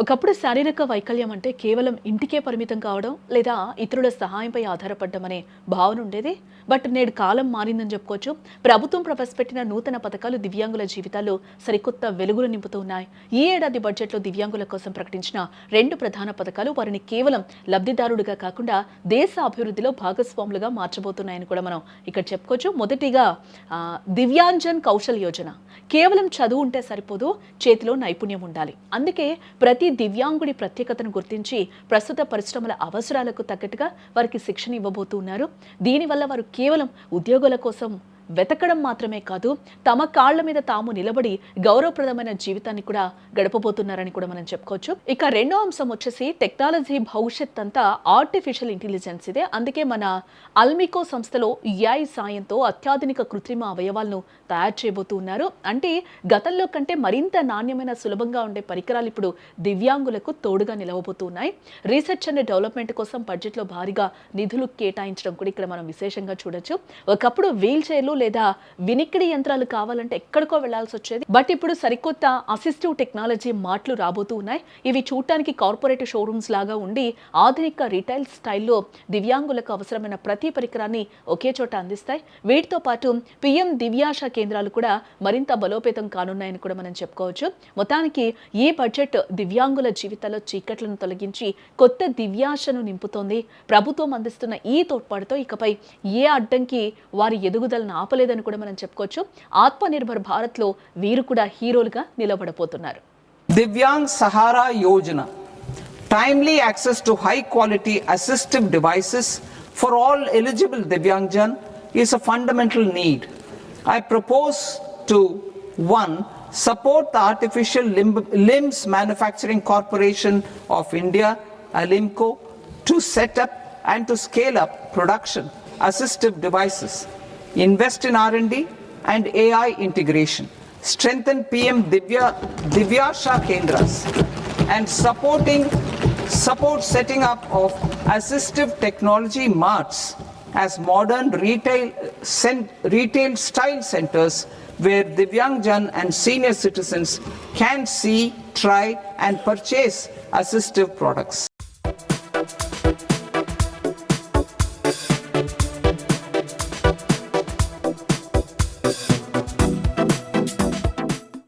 ఒకప్పుడు శారీరక వైకల్యం అంటే కేవలం ఇంటికే పరిమితం కావడం లేదా ఇతరుల సహాయంపై ఆధారపడడం అనే భావన ఉండేది. బట్ నేడు కాలం మారిందని చెప్పుకోవచ్చు. ప్రభుత్వం ప్రవేశపెట్టిన నూతన పథకాలు దివ్యాంగుల జీవితాల్లో సరికొత్త వెలుగులు నింపుతున్నాయి. ఈ ఏడాది బడ్జెట్లో దివ్యాంగుల కోసం ప్రకటించిన రెండు ప్రధాన పథకాలు వారిని కేవలం లబ్ధిదారుడిగా కాకుండా దేశ అభివృద్ధిలో భాగస్వాములుగా మార్చబోతున్నాయని కూడా మనం ఇక్కడ చెప్పుకోవచ్చు. మొదటిగా దివ్యాంజన్ కౌశల్ యోజన. కేవలం చదువు ఉంటే సరిపోదు చేతిలో నైపుణ్యం ఉండాలి. అందుకే ప్రతి దివ్యాంగుడి ప్రత్యేకతను గుర్తించి ప్రస్తుత పరిశ్రమల అవసరాలకు తగ్గట్టుగా వారికి శిక్షణ ఇవ్వబోతున్నారు. దీనివల్ల వారు కేవలం ఉద్యోగుల కోసం వెతకడం మాత్రమే కాదు తమ కాళ్ళ మీద తాము నిలబడి గౌరవప్రదమైన జీవితాన్ని కూడా గడపబోతున్నారని కూడా మనం చెప్పుకోవచ్చు. ఇక రెండో అంశం వచ్చేసి టెక్నాలజీ భవిష్యత్ అంతా ఆర్టిఫిషియల్ ఇంటెలిజెన్స్ ఇదే. అందుకే మన అల్మికో సంస్థలో ఏఐ సాయంతో అత్యాధునిక కృత్రిమ అవయవాలను తయారు చేయబోతూ ఉన్నారు అంటే గతంలో కంటే మరింత నాణ్యమైన సులభంగా ఉండే పరికరాలు ఇప్పుడు దివ్యాంగులకు తోడుగా నిలవబోతున్నాయి. రీసెర్చ్ అండ్ డెవలప్మెంట్ కోసం బడ్జెట్లో భారీగా నిధులు కేటాయించడం కూడా ఇక్కడ మనం విశేషంగా చూడొచ్చు. ఒకప్పుడు వీల్ చైర్లు లేదా వినికిడి యంత్రాలు కావాలంటే ఎక్కడికో వెళ్ళాల్సి వచ్చేది. బట్ ఇప్పుడు సరికొత్త అసిస్టివ్ టెక్నాలజీ మాటలు రాబోతూ ఉన్నాయి. ఇవి చూడటానికి కార్పొరేట్ షోరూమ్స్ లాగా ఉండి ఆధునిక రిటైల్ స్టైల్లో దివ్యాంగులకు అవసరమైన ప్రతి పరికరాన్ని ఒకే చోట అందిస్తాయి. వీటితో పాటు పిఎం దివ్యాశ కేంద్రాలు కూడా మరింత బలోపేతం కానున్నాయని కూడా మనం చెప్పుకోవచ్చు. మొత్తానికి ఈ బడ్జెట్ దివ్యాంగుల జీవితాల్లో చీకట్లను తొలగించి కొత్త దివ్యాశను నింపుతోంది. ప్రభుత్వం అందిస్తున్న ఈ తోడ్పాటుతో ఇకపై ఏ అడ్డంకి వారి ఎదుగుదలను ఆపలేదని కూడా మనం చెప్పుకోవచ్చు. ఆత్మనిర్భర్ భారత్లో వీరు కూడా హీరోలుగా నిలబడబోతున్నారు. Divyang Sahara Yojana. Timely access to high quality assistive devices for all eligible Divyangjan is a fundamental need I propose to one support the artificial limb limbs manufacturing corporation of India ALIMCO to set up and to scale up production assistive devices Invest in R&D and AI integration. Strengthen PM Divya, Divyasha Kendras and supporting support setting up of assistive technology marts as modern retail cen- retail style centers where Divyangjan and senior citizens can see, try and purchase assistive products.